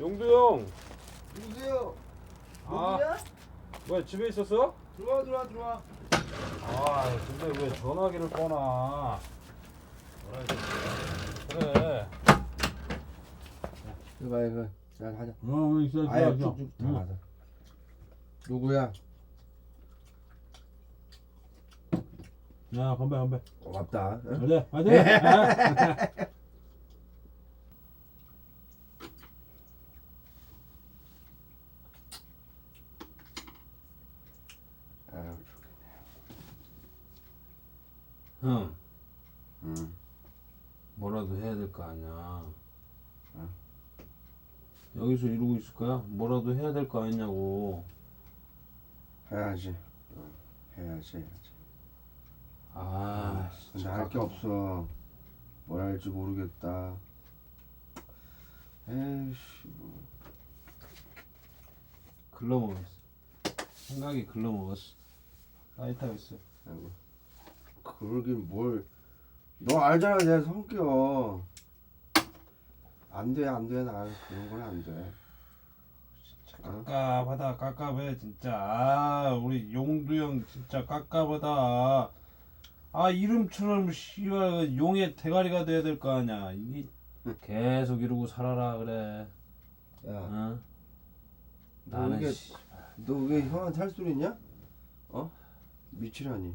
용두 형, 누구세요? 아. 누구냐? 왜 집에 있었어? 들어와 들어와 들어와. 아, 근데 왜 전화기를 꺼놔? 뭐라 해야 되지? 그래. 이거 이거. 자 하자. 어, 있어, 있어, 아예 있어. 쭉쭉 다 응. 가자. 누구야? 야, 건배, 건배. 고맙다. 응? 그래, 화이팅! 아. 형, 응. 뭐라도 해야 될 거 아니야. 응? 여기서 이러고 있을 거야? 뭐라도 해야 될 거 아니냐고. 해야지. 응. 해야지 해야지. 아, 근데 할 게 없어. 뭘 할지 모르겠다. 에이씨. 뭐. 글러먹었어. 생각이 글러먹었어. 라이터가 있어. 아이고. 그러긴 뭘. 너 알잖아 내 성격. 안 돼, 안 돼. 나 그런 건 안 돼. 어? 깝깝하다 깝깝해 진짜 아 우리 용두 형 진짜 깝깝하다 아 이름처럼 씨발 용의 대가리가 돼야 될 거 아니야 이게 계속 이러고 살아라 그래 야, 어? 너 나는 너 왜 형한테 할 소리 있냐? 어? 미치라니.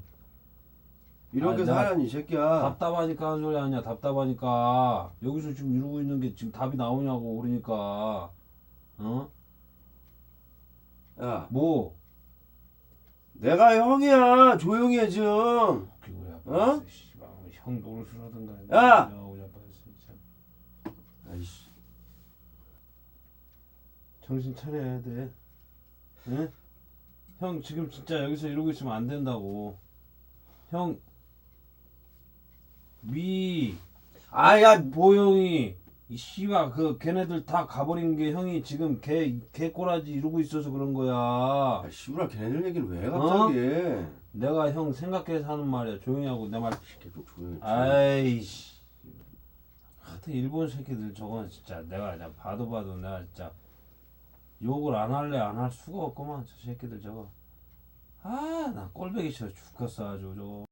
이렇게 아니, 나 살아니 이 새끼야. 답답하니까 하는 소리 아니야 답답하니까 여기서 지금 이러고 있는 게 지금 답이 나오냐고 그러니까 어? 야, 뭐? 내가 형이야. 조용히 해. 웃기고 야 어? 씨발 형 노릇을 하든가 야! 그냥 빠졌어. 아이씨. 정신 차려야 돼. 응? 형 지금 진짜 여기서 이러고 있으면 안 된다고. 형 미, 아야, 보영이, 이 씨가 그 걔네들 다 가버린 게 형이 지금 개 개꼬라지 이러고 있어서 그런 거야. 아, 씨부라 걔네들 얘기를 왜 갑자기 해? 내가 형 생각해서 하는 말이야. 조용히 하고 내 말. 계속 조용히 해. 아이씨. 하여튼 일본 새끼들 저건 진짜 내가 그냥 봐도 봐도 내가 진짜 욕을 안 할래 안 할 수가 없구만 저 새끼들 저거 아 나 꼴배기 싫어 죽겠어 아주 저거